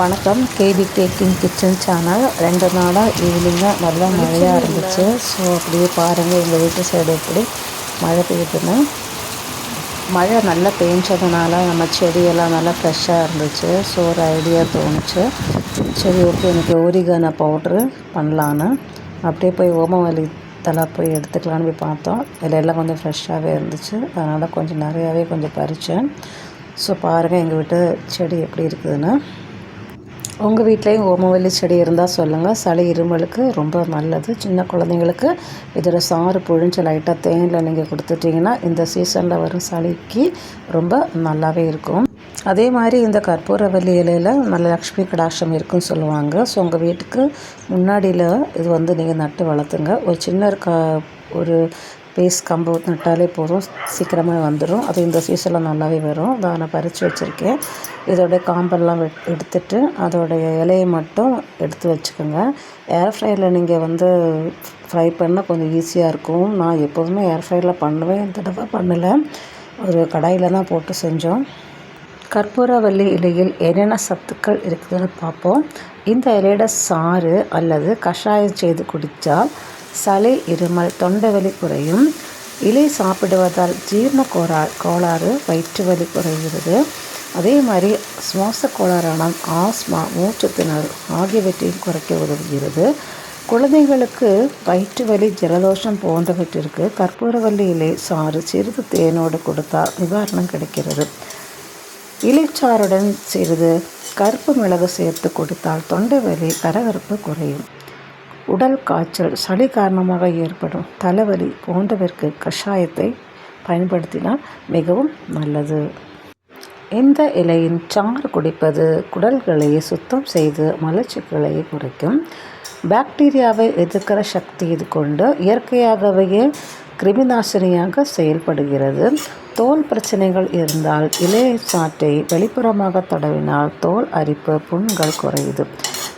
வணக்கம். KP caking kitchen channel. ரெண்டு நாளாக ஈவினிங்காக நல்லா மழையாக இருந்துச்சு. ஸோ அப்படியே பாருங்கள் எங்கள் வீட்டு சைடு எப்படி மழை பெய்யுதுன்னு. மழை நல்லா பெஞ்சதுனால நம்ம செடியெல்லாம் நல்லா ஃப்ரெஷ்ஷாக இருந்துச்சு. ஸோ ஒரு ஐடியா தோணுச்சு. சரி ஓகே எனக்கு ஓரிகான பவுட்ரு பண்ணலான்னு. அப்படியே போய் ஓமவலி தலை போய் எடுத்துக்கலான்னு போய் பார்த்தோம். இதில் எல்லாம் கொஞ்சம் ஃப்ரெஷ்ஷாகவே இருந்துச்சு. அதனால் கொஞ்சம் நிறையாவே கொஞ்சம் பறித்தேன் ஸோ பாருங்கள் எங்கள் வீட்டு செடி எப்படி இருக்குதுன்னு. உங்கள் வீட்லேயும் ஓமவல்லி செடி இருந்தால் சொல்லுங்கள் சளி இருமலுக்கு ரொம்ப நல்லது. சின்ன குழந்தைங்களுக்கு இதோட சாறு புழிஞ்சு லைட்டாக தேனில் நீங்கள் கொடுத்துட்டிங்கன்னா இந்த சீசனில் வரும் சளிக்கு ரொம்ப நல்லாவே இருக்கும். அதே மாதிரி இந்த கற்பூரவல்லி இலையில் நல்ல லக்ஷ்மி கடாட்சம் இருக்குன்னு சொல்லுவாங்க. ஸோ உங்கள் வீட்டுக்கு முன்னாடியில் இது வந்து நீங்கள் நட்டு வளர்த்துங்க. ஒரு சின்ன க ஒரு பேஸ் கம்பு நட்டாலே போதும். சீக்கிரமாக வந்துடும் அது இந்த சீசனில் நல்லாவே வரும். அதை நான் பறித்து வச்சுருக்கேன். இதோடைய காம்பெல்லாம் வெட் எடுத்துட்டு அதோடைய இலையை மட்டும் எடுத்து வச்சுக்கோங்க. ஏர் ஃப்ரையரில் நீங்கள் வந்து ஃப்ரை பண்ணால் கொஞ்சம் ஈஸியாக இருக்கும். நான் எப்போதுமே ஏர் ஃப்ரையரில் பண்ணுவேன். இந்த தடவை பண்ணலை. ஒரு கடாயில் தான் போட்டு செஞ்சோம். கற்பூரவல்லி இலையில் என்னென்ன சத்துக்கள் இருக்குதுன்னு பார்ப்போம். இந்த இலையோட சாறு அல்லது கஷாயம் செய்து குடித்தால் சளி இருமல் தொண்டைவலி குறையும். இலை சாப்பிடுவதால் ஜீரண கோரா கோளாறு வயிற்று வலி குறைகிறது. அதே மாதிரி சுவாச கோளாறான ஆஸ்மா மூச்சுத்திணறல் ஆகியவற்றையும் குறைக்க உதவுகிறது. குழந்தைகளுக்கு வயிற்று வலி ஜலதோஷம் போன்றவற்றிற்கு கற்பூரவல்லி இலை சாறு சிறிது தேனோடு கொடுத்தால் நிவாரணம் கிடைக்கிறது. இலைச்சாருடன் சிறிது கருப்பு மிளகு சேர்த்து கொடுத்தால் தொண்டை வலி கரகரப்பு குறையும். உடல் காய்ச்சல் சளி காரணமாக ஏற்படும் தலைவலி போன்றவற்கு கஷாயத்தை பயன்படுத்தினால் மிகவும் நல்லது. இந்த இலையின் சாறு குடிப்பது குடல்களை சுத்தம் செய்து மலச்சிக்கலை குறைக்கும். பாக்டீரியாவை எதிர்க்கிற சக்தி இது கொண்டு இயற்கையாகவே கிருமிநாசினியாக செயல்படுகிறது. தோல் பிரச்சனைகள் இருந்தால் இலையை சாற்றை வெளிப்புறமாக தடவினால் தோல் அரிப்பு புண்கள் குறையுது.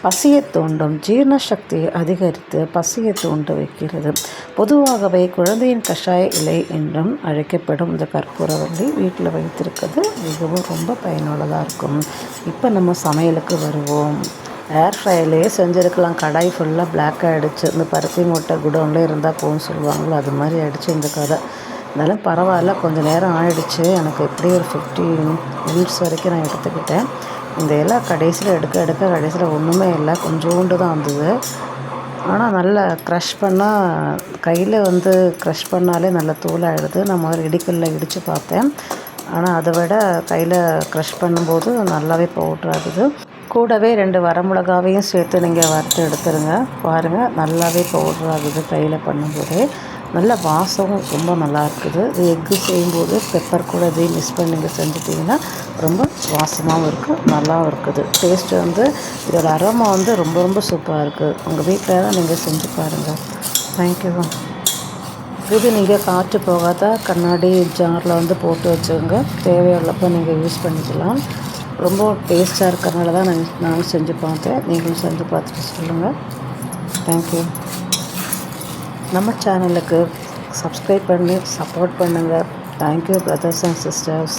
பசியை தூண்டும் ஜீரண சக்தியை அதிகரித்து பசியை தூண்டு வைக்கிறது. பொதுவாகவே குழந்தையின் கஷாய இலை என்றும் அழைக்கப்படும் இந்த கற்பூரவள்ளி வீட்டில் வைத்திருக்கிறது. மிகவும் ரொம்ப பயனுள்ளதாக இருக்கும். இப்போ நம்ம சமையலுக்கு வருவோம். ஏர் ஃப்ரைலேயே செஞ்சுருக்கலாம். கடாய் ஃபுல்லாக பிளாக் ஆகிடுச்சு இந்த பருத்தி மூட்டை குடோனில் இருந்தால் போகும்னு சொல்லுவாங்களோ அது மாதிரி ஆகிடுச்சு இந்த கதை. இருந்தாலும் பரவாயில்ல. கொஞ்சம் நேரம் ஆயிடுச்சு. எனக்கு எப்படி ஒரு ஃபிஃப்டி மினிட்ஸ் வரைக்கும் நான் எடுத்துக்கிட்டேன். இந்த எல்லாம் கடைசியில் எடுக்க எடுக்க கடைசியில் ஒன்றுமே இல்லை. கொஞ்சோண்டு தான் வந்தது. ஆனால் நல்லா க்ரஷ் பண்ணால் கையில் வந்து க்ரஷ் பண்ணாலே நல்ல தூளாகிடுது நான் முதல்ல இடிக்கல்ல இடித்து பார்த்தேன். ஆனால் அதை விட கையில் க்ரஷ் பண்ணும்போது நல்லாவே பவுட்ராகுது கூடவே ரெண்டு வரமிளகாவையும் சேர்த்து நீங்கள் வறுத்து எடுத்துருங்க. பாருங்கள் நல்லாவே பவுட்ராகுது கையில் பண்ணும்போதே. நல்ல வாசமும் ரொம்ப நல்லா இருக்குது இது எக்கு செய்யும்போது பெப்பர் கூட இதையும் மிஸ் பண்ணி நீங்கள் ரொம்ப வாசமாகவும் இருக்குது நல்லாவும் இருக்குது. டேஸ்ட்டு வந்து இதோட அரோமா வந்து ரொம்ப ரொம்ப சூப்பராக இருக்குது உங்கள் வீட்டில் தான் நீங்கள் செஞ்சு பாருங்கள் தேங்க்யூ இது நீங்கள் காற்று போகாத கண்ணாடி ஜாரில் வந்து போட்டு வச்சுக்கோங்க. தேவையுள்ளப்போ நீங்கள் யூஸ் பண்ணிக்கலாம். ரொம்ப டேஸ்ட்டாக இருக்கிறனால தான் நான் நானும் செஞ்சு பார்த்தேன். நீங்களும் செஞ்சு பார்த்துட்டு சொல்லுங்கள் தேங்க்யூ நம்ம சேனலுக்கு சப்ஸ்கிரைப் பண்ணி சப்போர்ட் பண்ணுங்கள் தேங்க்யூ பிரதர்ஸ் அண்ட் சிஸ்டர்ஸ்